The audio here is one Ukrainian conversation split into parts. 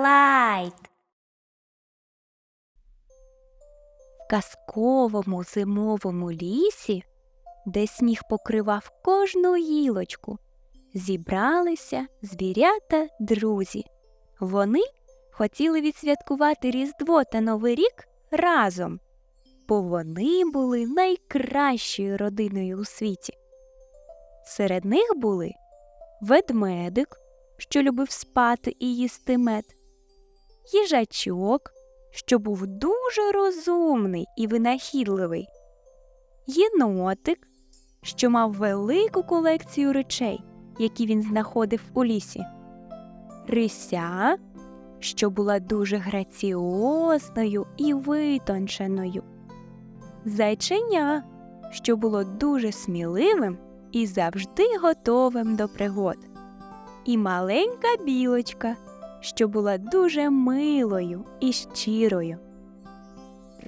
Слайд. В казковому зимовому лісі, де сніг покривав кожну гілочку, зібралися звірята друзі. Вони хотіли відсвяткувати Різдво та Новий рік разом, бо вони були найкращою родиною у світі. Серед них були ведмедик, що любив спати і їсти мед, їжачок, що був дуже розумний і винахідливий, єнотик, що мав велику колекцію речей, які він знаходив у лісі, рися, що була дуже граціозною і витонченою, зайченя, що було дуже сміливим і завжди готовим до пригод, і маленька білочка, що була дуже милою і щирою.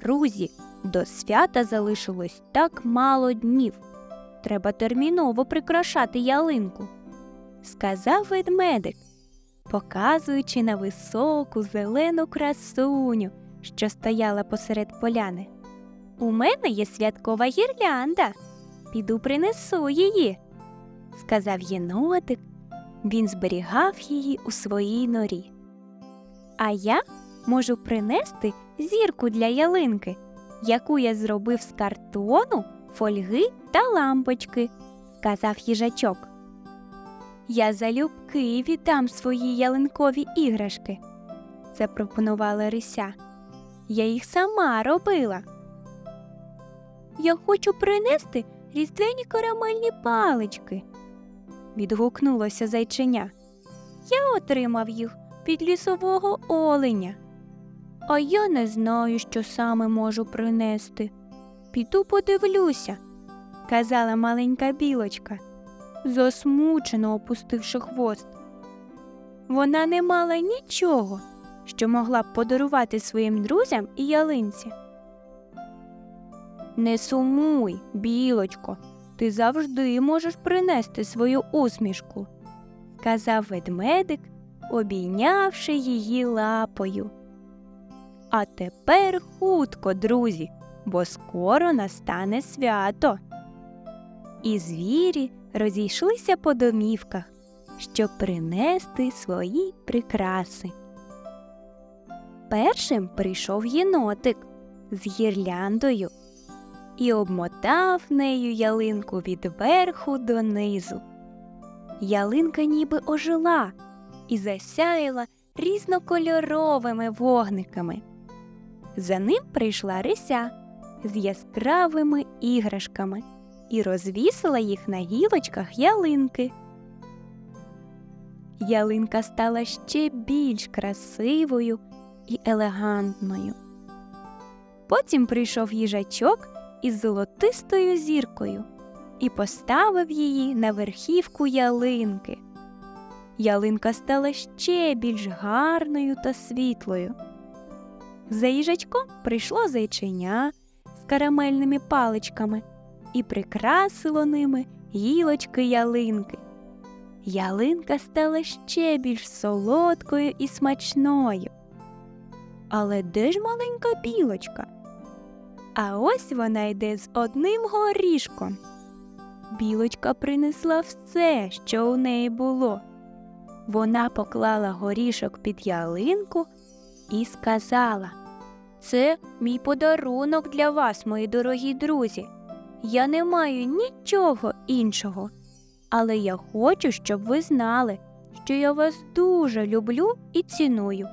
Друзі, до свята залишилось так мало днів. Треба терміново прикрашати ялинку, сказав ведмедик, показуючи на високу зелену красуню, що стояла посеред поляни. У мене є святкова гірлянда. Піду принесу її, сказав єнотик. Він зберігав її у своїй норі. А я можу принести зірку для ялинки, яку я зробив з картону, фольги та лампочки, сказав їжачок. Я залюбки віддам свої ялинкові іграшки, запропонувала Рися. Я їх сама робила. Я хочу принести різдвяні карамельні палички, відгукнулося зайченя. Я отримав їх від лісового оленя. А я не знаю, що саме можу принести. Піду подивлюся, казала маленька білочка, засмучено опустивши хвост. Вона не мала нічого, що могла б подарувати своїм друзям і ялинці. Не сумуй, білочко, ти завжди можеш принести свою усмішку, сказав ведмедик, обійнявши її лапою. А тепер хутко, друзі, бо скоро настане свято. І звірі розійшлися по домівках, щоб принести свої прикраси. Першим прийшов єнотик з гірляндою і обмотав нею ялинку від верху до низу. Ялинка ніби ожила і засяяла різнокольоровими вогниками. За ним прийшла рися з яскравими іграшками і розвісила їх на гілочках ялинки. Ялинка стала ще більш красивою і елегантною. Потім прийшов їжачок із золотистою зіркою і поставив її на верхівку ялинки. Ялинка стала ще більш гарною та світлою. За їжачком прийшло зайченя з карамельними паличками і прикрасило ними гілочки ялинки. Ялинка стала ще більш солодкою і смачною. Але де ж маленька білочка? А ось вона йде з одним горішком. Білочка принесла все, що у неї було. Вона поклала горішок під ялинку і сказала Це мій подарунок для вас, мої дорогі друзі. Я не маю нічого іншого, але я хочу, щоб ви знали, що я вас дуже люблю і ціную.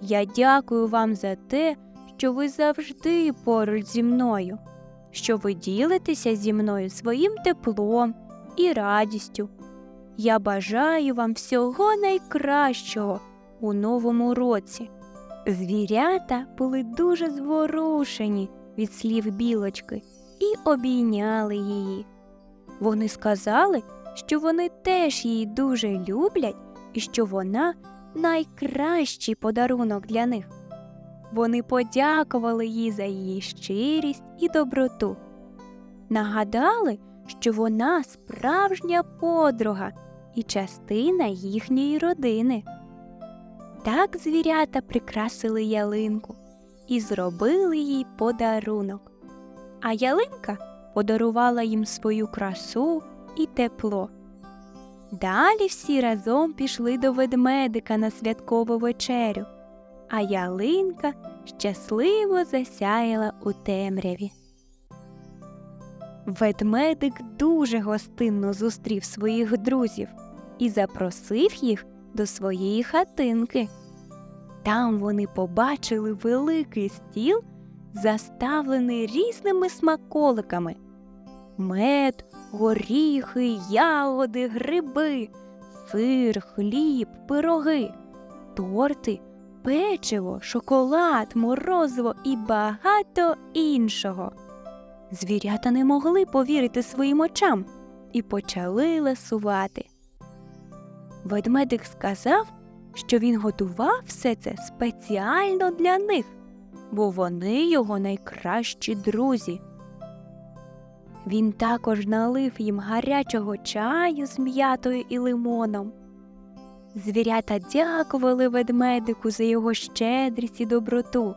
Я дякую вам за те, що ви завжди поруч зі мною, що ви ділитеся зі мною своїм теплом і радістю. Я бажаю вам всього найкращого у новому році. Звірята були дуже зворушені від слів білочки і обійняли її. Вони сказали, що вони теж її дуже люблять і що вона найкращий подарунок для них. Вони подякували їй за її щирість і доброту. Нагадали, що вона справжня подруга і частина їхньої родини. Так звірята прикрасили ялинку і зробили їй подарунок. А ялинка подарувала їм свою красу і тепло. Далі всі разом пішли до ведмедика на святкову вечерю, а ялинка щасливо засяяла у темряві. Ведмедик дуже гостинно зустрів своїх друзів і запросив їх до своєї хатинки. Там вони побачили великий стіл, заставлений різними смаколиками мед, горіхи, ягоди, гриби, сир, хліб, пироги, торти, печиво, шоколад, морозиво і багато іншого. Звірята не могли повірити своїм очам і почали ласувати. Ведмедик сказав, що він готував все це спеціально для них, бо вони його найкращі друзі. Він також налив їм гарячого чаю з м'ятою і лимоном. Звірята дякували ведмедику за його щедрість і доброту.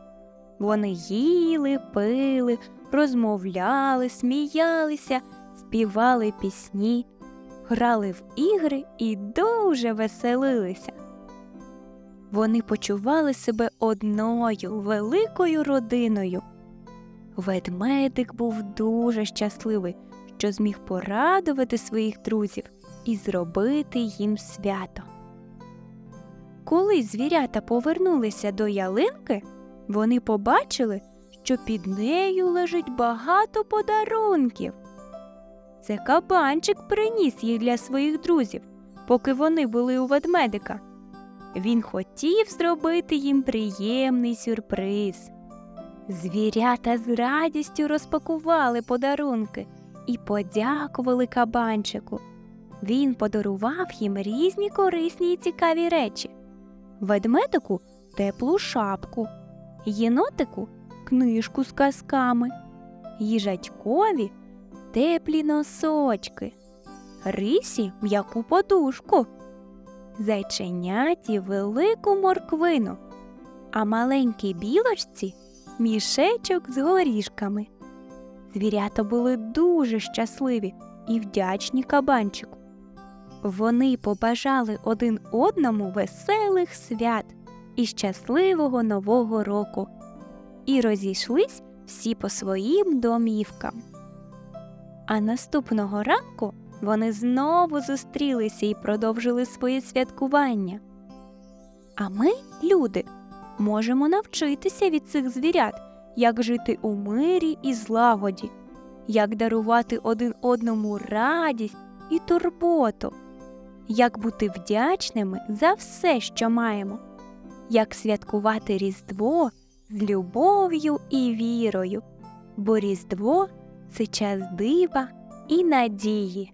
Вони їли, пили, розмовляли, сміялися, співали пісні, грали в ігри і дуже веселилися. Вони почували себе одною великою родиною. Ведмедик був дуже щасливий, що зміг порадувати своїх друзів і зробити їм свято. Коли звірята повернулися до ялинки, вони побачили, що під нею лежить багато подарунків. Це кабанчик приніс їх для своїх друзів, поки вони були у ведмедика. Він хотів зробити їм приємний сюрприз. Звірята з радістю розпакували подарунки і подякували кабанчику. Він подарував їм різні корисні і цікаві речі ведмедику теплу шапку, єнотику книжку з казками, їжачкові теплі носочки, рисі м'яку подушку, зайченяті велику морквину, а маленькій білочці мішечок з горішками. Звірята були дуже щасливі і вдячні кабанчику. Вони побажали один одному веселих свят і щасливого нового року і розійшлись всі по своїм домівкам. А наступного ранку вони знову зустрілися і продовжили своє святкування. А ми, люди, можемо навчитися від цих звірят, як жити у мирі і злагоді, як дарувати один одному радість і турботу, як бути вдячними за все, що маємо, як святкувати Різдво з любов'ю і вірою, бо Різдво це час дива і надії.